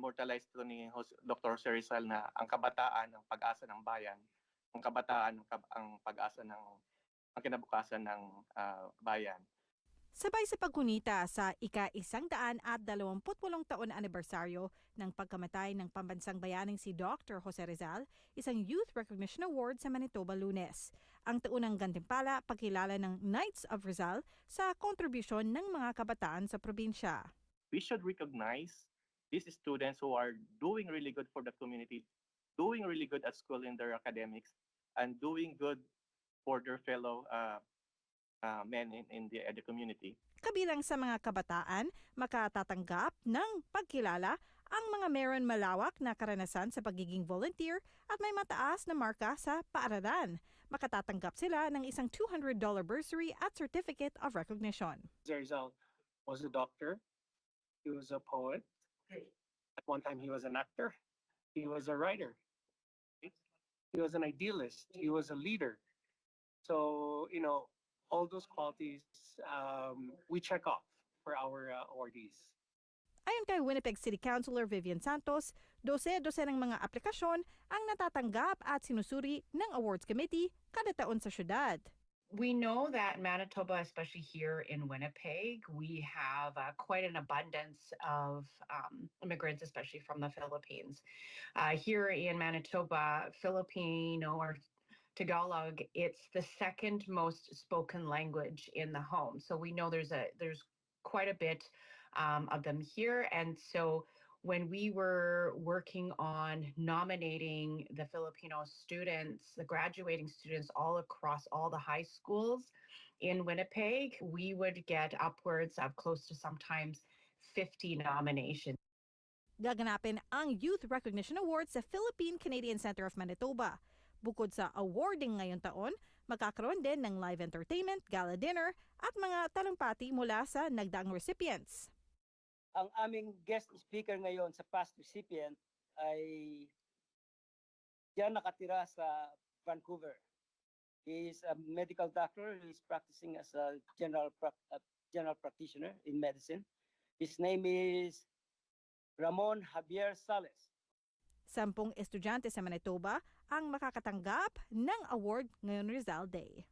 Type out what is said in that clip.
na-immortalize to ni Dr. Jose Rizal na ang kabataan ang pag-asa ng bayan, ang kabataan ang, kab- ang pag-asa ng ang kinabukasan ng ah, bayan. Sabay sa pagkunita sa ika-isang daan at dalawamputwalong taon na anibersaryo ng pagkamatay ng pambansang bayaning si Dr. Jose Rizal, isang Youth Recognition Award sa Manitoba lunes. Ang taunang gantimpala pagkilala ng Knights of Rizal sa kontribusyon ng mga kabataan sa probinsya. We should recognize these students who are doing really good for the community, doing really good at school in their academics, and doing good for their fellow uh, uh, men in, in the, uh, the community. Kabilang sa mga kabataan, makatatanggap ng pagkilala ang mga meron malawak na karanasan sa pagiging volunteer at may mataas na marka sa paaralan. Makatatanggap sila ng isang $200 bursary at certificate of recognition. Rizal was a doctor. He was a poet. At one time, he was an actor. He was a writer. He was an idealist. He was a leader. So, you know, all those qualities um, we check off for our uh, awardees. Ayon kay Winnipeg City Councilor Vivian Santos, dose-dose ng mga aplikasyon ang natatanggap at sinusuri ng awards committee kada taon sa syudad. We know that Manitoba, especially here in Winnipeg, we have uh, quite an abundance of um, immigrants, especially from the Philippines. Uh, here in Manitoba, Filipino or Tagalog, it's the second most spoken language in the home. So we know there's a there's quite a bit um, of them here, and so when we were working on nominating the Filipino students, the graduating students all across all the high schools in Winnipeg, we would get upwards of close to sometimes 50 nominations. Gaganapin ang Youth Recognition Award sa Philippine Canadian Center of Manitoba. Bukod sa awarding ngayong taon, magkakaroon din ng live entertainment, gala dinner at mga talumpati mula sa nagdaang recipients. Ang aming guest speaker ngayon sa past recipient ay diyan nakatira sa Vancouver. He is a medical doctor. He is practicing as a general uh, general practitioner in medicine. His name is Ramon Javier Sales. Sampung estudyante sa Manitoba ang makakatanggap ng award ngayong Rizal Day.